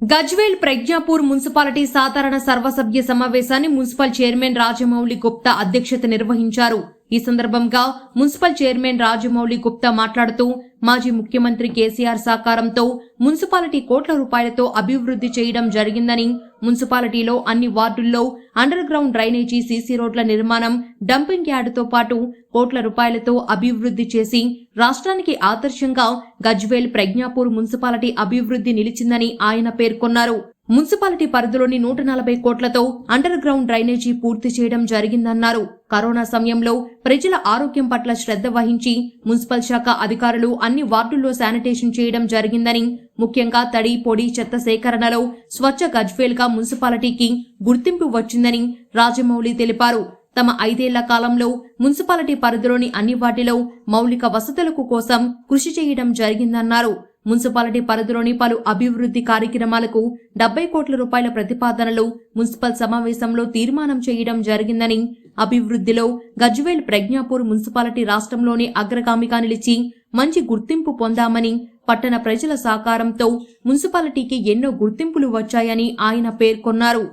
Gajwel Pragnapur municipality సాధారణ సర్వసభ్య సమావేశాన్ని మున్సిపల్ చైర్మన్ రాజమౌళి గుప్తా అధ్యక్షత నిర్వహించారు. ఈ సందర్భంగా మున్సిపల్ చైర్మన్ రాజమౌళి గుప్తా మాట్లాడుతూ మాజీ ముఖ్యమంత్రి కేసీఆర్ సహకారంతో మున్సిపాలిటీ కోట్ల రూపాయలతో అభివృద్ధి చేయడం జరిగిందని మున్సిపాలిటీలో అన్ని వార్డుల్లో అండర్ గ్రౌండ్ డ్రైనేజీ సీసీ రోడ్ల నిర్మాణం డంపింగ్ యార్డుతో పాటు కోట్ల రూపాయలతో అభివృద్ధి చేసి రాష్ట్రానికి ఆదర్శంగా గజ్వేల్ ప్రజ్ఞాపూర్ మున్సిపాలిటీ అభివృద్ధి నిలిచిందని ఆయన పేర్కొన్నారు. మున్సిపాలిటీ పరిధిలోని నూట నలభై కోట్లతో అండర్ గ్రౌండ్ డ్రైనేజీ పూర్తి చేయడం జరిగిందన్నారు. కరోనా సమయంలో ప్రజల ఆరోగ్యం పట్ల శ్రద్ధ వహించి మున్సిపల్ శాఖ అధికారులు అన్ని వార్డుల్లో శానిటేషన్ చేయడం జరిగిందని ముఖ్యంగా తడి పొడి చెత్త సేకరణలో స్వచ్ఛ గజ్వేల్గా మున్సిపాలిటీకి గుర్తింపు వచ్చిందని రాజమౌళి తెలిపారు. తమ ఐదేళ్ళ కాలంలో మున్సిపాలిటీ పరిధిలోని అన్ని వాటిలో మౌలిక వసతులకు కోసం కృషి చేయడం జరిగిందన్నారు. మున్సిపాలిటీ పరిధిలోని పలు అభివృద్ధి కార్యక్రమాలకు డెబ్బై కోట్ల రూపాయల ప్రతిపాదనలు మున్సిపల్ సమావేశంలో తీర్మానం చేయడం జరిగిందని అభివృద్ధిలో గజ్వేల్ ప్రజ్ఞాపూర్ మున్సిపాలిటీ రాష్ట్రంలోనే అగ్రగామిగా నిలిచి మంచి గుర్తింపు పొందామని పట్టణ ప్రజల సహకారంతో మున్సిపాలిటీకి ఎన్నో గుర్తింపులు వచ్చాయని ఆయన పేర్కొన్నారు.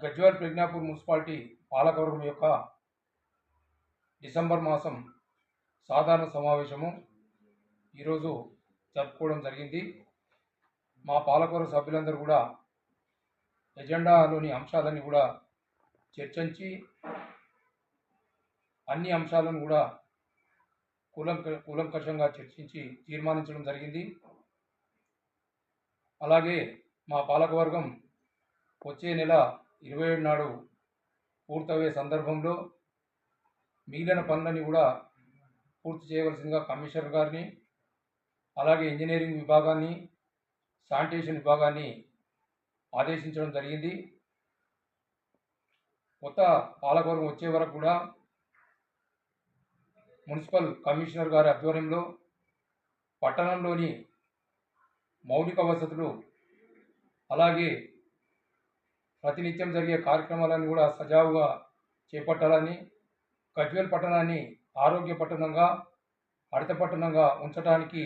గజ్వేల్ ప్రజ్ఞాపూర్ మున్సిపాలిటీ పాలకవర్గం యొక్క డిసెంబర్ మాసం సాధారణ సమావేశము ఈరోజు జరుపుకోవడం జరిగింది. మా పాలకూర సభ్యులందరూ కూడా ఎజెండాలోని అంశాలన్నీ కూడా చర్చించి అన్ని అంశాలను కూడా కూలంక కూలంకషంగా చర్చించి తీర్మానించడం జరిగింది. అలాగే మా పాలకవర్గం వచ్చే నెల ఇరవై ఏడు నాడు పూర్తయ్యే సందర్భంలో మిగిలిన పనులని కూడా పూర్తి చేయవలసిందిగా కమిషనర్ గారిని అలాగే ఇంజనీరింగ్ విభాగాన్ని శానిటేషన్ విభాగాన్ని ఆదేశించడం జరిగింది. కొత్త పాలకవర్గం వచ్చే వరకు కూడా మున్సిపల్ కమిషనర్ గారి ఆధ్వర్యంలో పట్టణంలోని మౌలిక వసతులు అలాగే ప్రతినిత్యం జరిగే కార్యక్రమాలను కూడా సజావుగా చేపట్టాలని కజ్వేల్ పట్టణాన్ని ఆరోగ్య పట్టణంగా హరిత పట్టణంగా ఉంచడానికి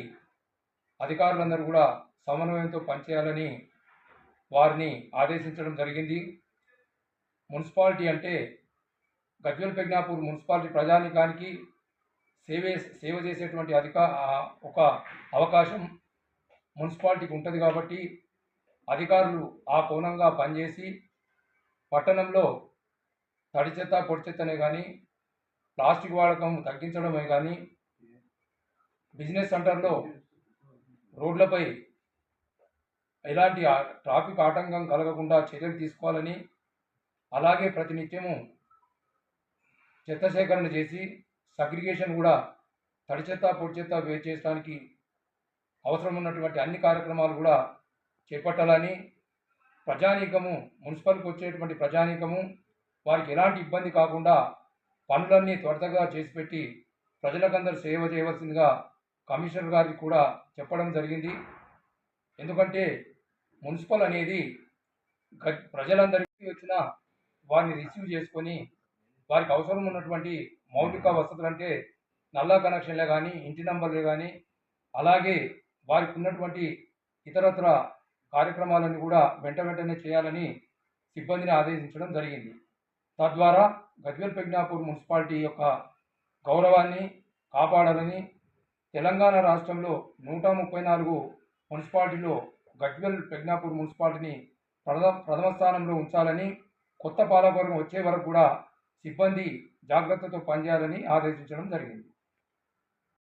అధికారులందరూ కూడా సమన్వయంతో పనిచేయాలని వారిని ఆదేశించడం జరిగింది. మున్సిపాలిటీ అంటే గజ్వల్ ప్రజ్ఞాపూర్ మున్సిపాలిటీ ప్రజానికానికి సేవే సేవ చేసేటువంటి అధిక ఒక అవకాశం మున్సిపాలిటీకి ఉంటుంది కాబట్టి అధికారులు ఆ కోణంగా పనిచేసి పట్టణంలో తడి చెత్త పొడి చెత్తనే కానీ ప్లాస్టిక్ వాడకం తగ్గించడమే కానీ బిజినెస్ సెంటర్లో రోడ్లపై ఎలాంటి ట్రాఫిక్ ఆటంకం కలగకుండా చర్యలు తీసుకోవాలని అలాగే ప్రతినిత్యము చెత్త సేకరణ చేసి సగ్రిగేషన్ కూడా తడి చెత్త పొడి చెత్త వేరు చేయడానికి అవసరం ఉన్నటువంటి అన్ని కార్యక్రమాలు కూడా చేపట్టాలని ప్రజానీకము మున్సిపల్కి వచ్చేటువంటి ప్రజానీకము వారికి ఎలాంటి ఇబ్బంది కాకుండా పనులన్నీ త్వరతగా చేసి పెట్టి ప్రజలకందరూ సేవ చేయవలసిందిగా కమిషనర్ గారికి కూడా చెప్పడం జరిగింది. ఎందుకంటే మున్సిపల్ అనేది ప్రజలందరికీ వచ్చిన వారిని రిసీవ్ చేసుకొని వారికి అవసరం ఉన్నటువంటి మౌలిక వసతులు అంటే నల్లా కనెక్షన్లే కానీ ఇంటి నంబర్లే కానీ అలాగే వారికి ఉన్నటువంటి ఇతరత్ర కార్యక్రమాలను కూడా వెంట వెంటనే చేయాలని సిబ్బందిని ఆదేశించడం జరిగింది. తద్వారా గజ్వేల్ ప్రజ్ఞాపూర్ మున్సిపాలిటీ యొక్క గౌరవాన్ని కాపాడాలని తెలంగాణ రాష్ట్రంలో నూట ముప్పై నాలుగు మున్సిపాలిటీలో గజ్వేల్ ప్రజ్ఞాపూర్ మున్సిపాలిటీని ప్రథమ ప్రథమ స్థానంలో ఉంచాలని కొత్త పాలకవర్గం వచ్చే వరకు కూడా సిబ్బంది జాగ్రత్తతో పనిచేయాలని ఆదేశించడం జరిగింది.